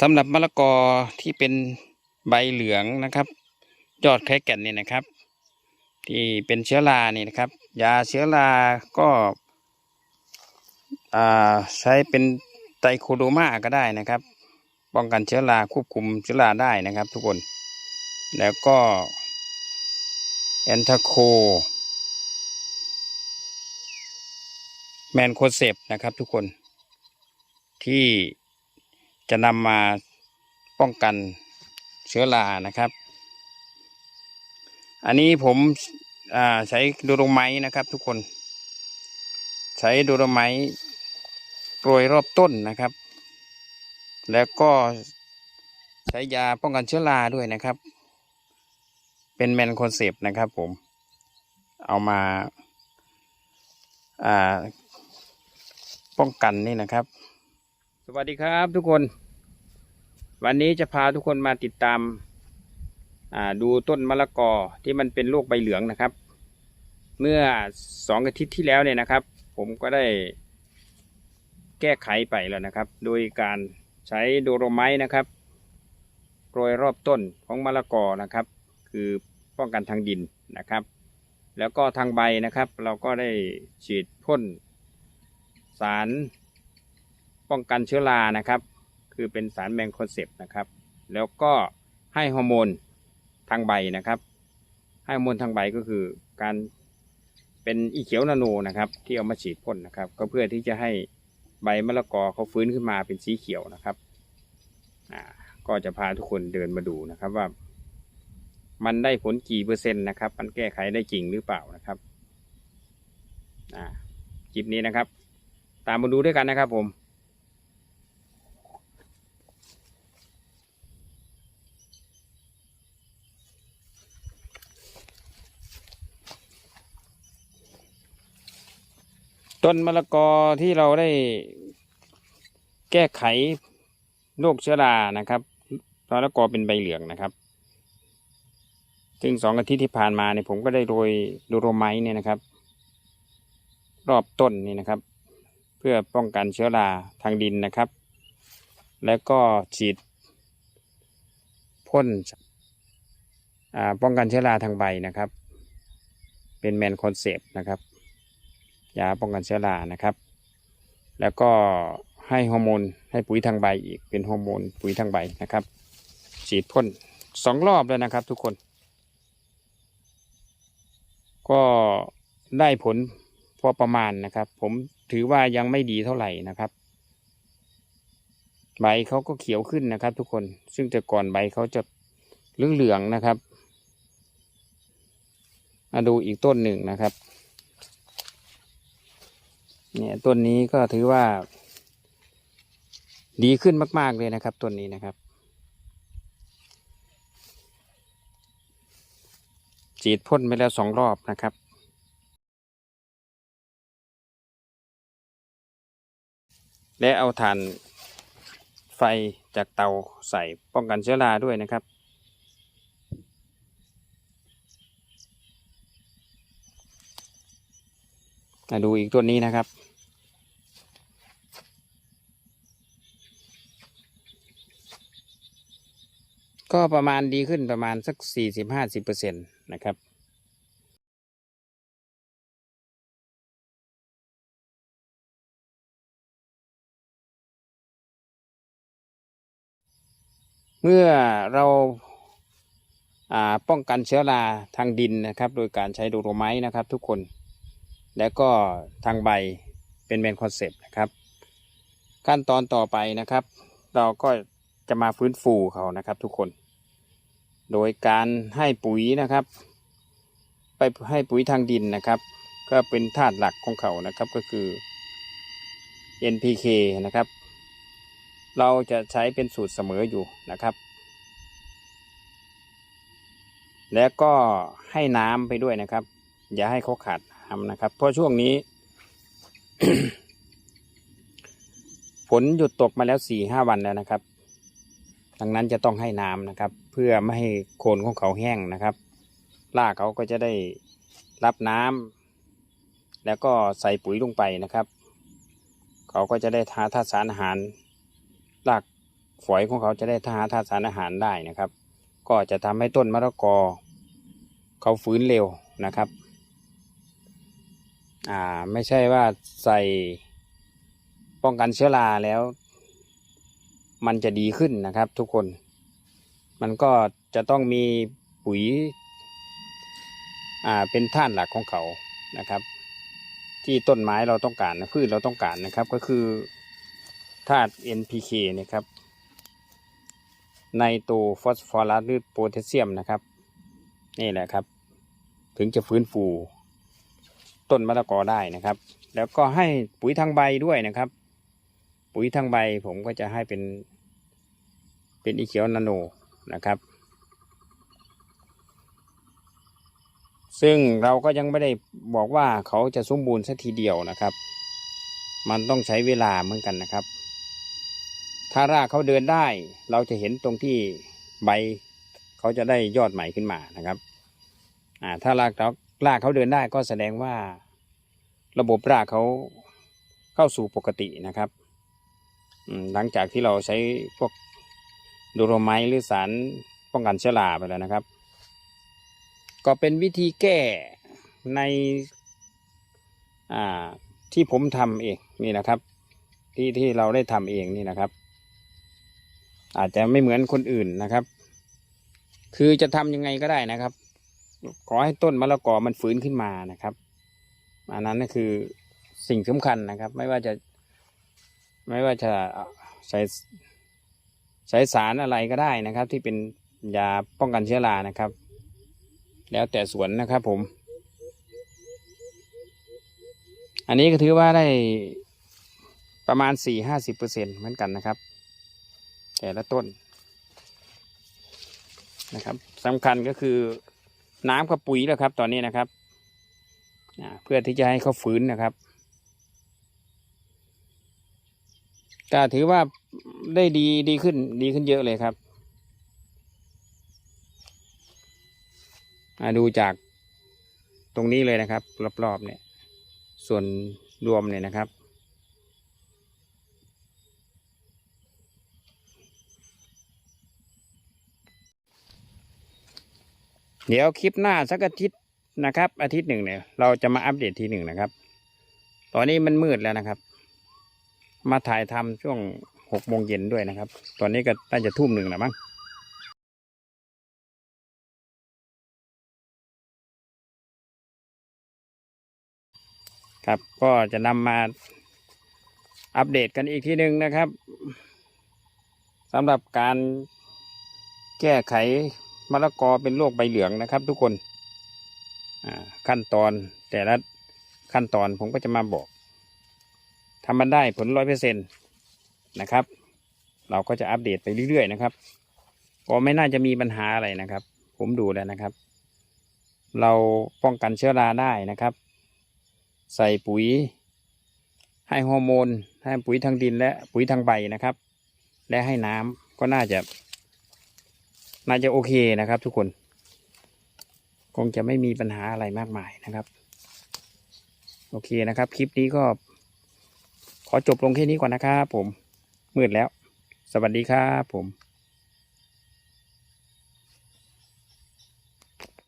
สำหรับมะละกอที่เป็นใบเหลืองนะครับยอดแค่แก่นนี่นะครับ ที่เป็นเชื้อรานี่นะครับ ยาเชื้อราก็ใช้เป็นไตรโคโดมาก็ได้นะครับ ป้องกันเชื้อราควบคุมเชื้อราได้นะครับ ทุกคนแล้วก็แอนทาโคแมนโคเซปนะครับทุกคนที่ จะนำมาป้องกันเชื้อรานะครับ อันนี้ผมใช้โดโลไมต์นะครับ ทุกคน ใช้โดโลไมต์โรยรอบต้นนะครับ แล้วก็ใช้ยาป้องกันเชื้อราด้วยนะครับ เป็นแมนโคเซปต์นะครับผม เอามาอาป้องกันนี่นะครับ สวัสดีครับทุกคน วันนี้จะพาทุกคนมาติดตามาดูต้นมะละกอที่มันเป็นโรคใบเหลืองนะครับ เมื่อสองอาทิตย์ที่แล้วเนี่ยนะครับ ผมก็ได้แก้ไขไปแล้วนะครับ โดยการใช้โดโรไมต์นะครับโรยรอบต้นของมะละกอนะครับ คือป้องกันทางดินนะครับ แล้วก็ทางใบนะครับ เราก็ได้ฉีดพ่นสาร ป้องกันเชื้อรานะครับ คือเป็นสารแมงโคเซปนะครับ แล้วก็ให้ฮอร์โมนทางใบนะครับ ให้ฮอร์โมนทางใบก็คือการเป็นอีเขียวนาโนนะครับ ที่เอามาฉีดพ่นนะครับ ก็เพื่อที่จะให้ใบมะละกอเขาฟื้นขึ้นมาเป็นสีเขียวนะครับอ่าก็จะพาทุกคนเดินมาดูนะครับว่า มันได้ผลกี่เปอร์เซ็นต์นะครับ มันแก้ไขได้จริงหรือเปล่านะครับอ่าคลิปนี้นะครับ ตามมาดูด้วยกันนะครับผม ต้นมะละกอที่เราได้แก้ไขโรคเชื้อรานะครับมะละกอเป็นใบเหลืองนะครับ ซึ่งสองอาทิตย์ที่ผ่านมาเนี่ยผมก็ได้โรยดูโรไมต์เนี่ยนะครับ รอบต้นนี่นะครับ เพื่อป้องกันเชื้อราทางดินนะครับ แล้วก็ฉีดพ่นป้องกันเชื้อราทางใบนะครับ เป็นแมนคอนเซปต์นะครับ ยาป้องกันเชื้อรานะครับ แล้วก็ให้ฮอร์โมนให้ปุ๋ยทางใบอีกเป็นฮอร์โมนปุ๋ยทางใบนะครับ ฉีดพ่นสองรอบแล้วนะครับทุกคน ก็ได้ผลพอประมาณนะครับ ผมถือว่ายังไม่ดีเท่าไหร่นะครับ ใบเขาก็เขียวขึ้นนะครับ ทุกคนซึ่งแต่ก่อนใบเขาจะเหลืองๆนะครับมาดูอีกต้นหนึ่งนะครับ เนี่ยต้นนี้ก็ถือว่า ดีขึ้นมาก ๆ เลยนะครับต้นนี้นะครับฉีดพ่นไปแล้วสองรอบนะครับ และเอาถ่านไฟจากเตาใส่ป้องกันเชื้อราด้วยนะครับ มาดูอีกตัวนี้นะครับ ก็ประมาณดีขึ้นประมาณสักสี่สิบห้าสิบเปอร์เซ็นตนะครับเมื่อเราป้องกันเชื้อราทางดินนะครับ โดยการใช้โดโรไมต์นะครับทุกคน แล้วก็ทางใบเป็นแมนคอนเซปต์นะครับ ขั้นตอนต่อไปนะครับ เราก็จะมาฟื้นฟูเขานะครับทุกคน โดยการให้ปุ๋ยนะครับ ไปให้ปุ๋ยทางดินนะครับ ก็เป็นธาตุหลักของเขานะครับก็คือ NPK นะครับ เราจะใช้เป็นสูตรเสมออยู่นะครับ แล้วก็ให้น้ำไปด้วยนะครับ อย่าให้เขาขาด น้ำนะครับ เพราะช่วงนี้ ฝนหยุดตกมาแล้วสี่ห้าวันแล้วนะครับ ดังนั้นจะต้องให้น้ำนะครับ เพื่อไม่ให้โคนของเขาแห้งนะครับรากเขาก็จะได้รับน้ำแล้วก็ใส่ปุ๋ยลงไปนะครับ เขาก็จะได้ทาธาตุสารอาหารรากฝอยของเขาจะได้หาธาตุสารอาหารได้นะครับ ก็จะทำให้ต้นมะละกอ เขาฟื้นเร็วนะครับ อ่าไม่ใช่ว่าใส่ป้องกันเชื้อราแล้ว มันจะดีขึ้นนะครับทุกคน มันก็จะต้องมีปุ๋ย อ่าเป็นท่านหลักของเขานะครับ ที่ต้นไม้เราต้องการนะพืชเราต้องการนะครับ ก็คือธาตุ NPK นะครับไนโตรฟอสฟอรัสหรือโพแทสเซียมนะครับ นี่แหละครับ ถึงจะฟื้นฟู ต้นมะละกอได้นะครับ แล้วก็ให้ปุ๋ยทางใบด้วยนะครับ ปุ๋ยทางใบผมก็จะให้เป็น เป็นอีเขียวนาโนนะครับ ซึ่งเราก็ยังไม่ได้บอกว่าเขาจะสมบูรณ์สักทีเดียวนะครับ มันต้องใช้เวลาเหมือนกันนะครับ ถ้ารากเขาเดินได้ เราจะเห็นตรงที่ใบ เขาจะได้ยอดใหม่ขึ้นมานะครับอ่าถ้ารากเขา รากเขาเดินได้ก็แสดงว่าระบบรากเขาเข้าสู่ปกตินะครับหลังจากที่เราใช้พวกดูโรไมหรือสารป้องกันเชื้อราไปแล้วนะครับ ก็เป็นวิธีแก้ในที่ผมทำเองนี่นะครับ ที่ที่เราได้ทำเองนี่นะครับ อาจจะไม่เหมือนคนอื่นนะครับ คือจะทำยังไงก็ได้นะครับ ขอให้ต้นมะละกอมันฟื้นขึ้นมานะครับอันนั้นก็คือสิ่งสำคัญนะครับ ไม่ว่าจะ ไม่ว่าจะใส่ใส่สารอะไรก็ได้นะครับ ที่เป็นยาป้องกันเชื้อรานะครับ แล้วแต่สวนนะครับผม อันนี้ก็ถือว่าได้ประมาณสี่ห้าสิบเปอร์เซ็นเหมือนกันนะครับ แต่ละต้นนะครับสำคัญก็คือ น้ำกับปุ๋ยแล้วครับ ตอนนี้นะครับเพื่อที่จะให้เขาฟื้นนะครับก็ถือว่าได้ดีดีขึ้นดีขึ้นเยอะเลยครับอ่าดูจากตรงนี้เลยนะครับ รอบๆเนี่ย ส่วนรวมเนี่ยนะครับ เดี๋ยวคลิปหน้าสักอาทิตย์นะครับ อาทิตย์หนึ่งเนี่ย เราจะมาอัปเดตทีหนึ่งนะครับ ตอนนี้มันมืดแล้วนะครับ มาถ่ายทำช่วงหกโมงเย็นด้วยนะครับ ตอนนี้ก็น่าจะทุ่มหนึ่งแล้วมั้งครับก็จะนำมาอัปเดตกันอีกทีหนึ่งนะครับสำหรับการแก้ไข มะละกอเป็นโรคใบเหลืองนะครับ ทุกคนอ่าขั้นตอนแต่ละขั้นตอนผมก็จะมาบอกทำมันได้ผลร้อยเปอร์เซ็นต์นะครับ เราก็จะอัปเดตไปเรื่อยๆนะครับ ก็ไม่น่าจะมีปัญหาอะไรนะครับ ผมดูแล้วนะครับ เราป้องกันเชื้อราได้นะครับ ใส่ปุ๋ย ให้ฮอร์โมน ให้ปุ๋ยทางดินและปุ๋ยทางใบนะครับ และให้น้ำก็น่าจะ น่าจะโอเคนะครับ ทุกคน คงจะไม่มีปัญหาอะไรมากมายนะครับ โอเคนะครับ คลิปนี้ก็ ขอจบลงแค่นี้ก่อนนะครับผมมืดแล้ว สวัสดีครับผม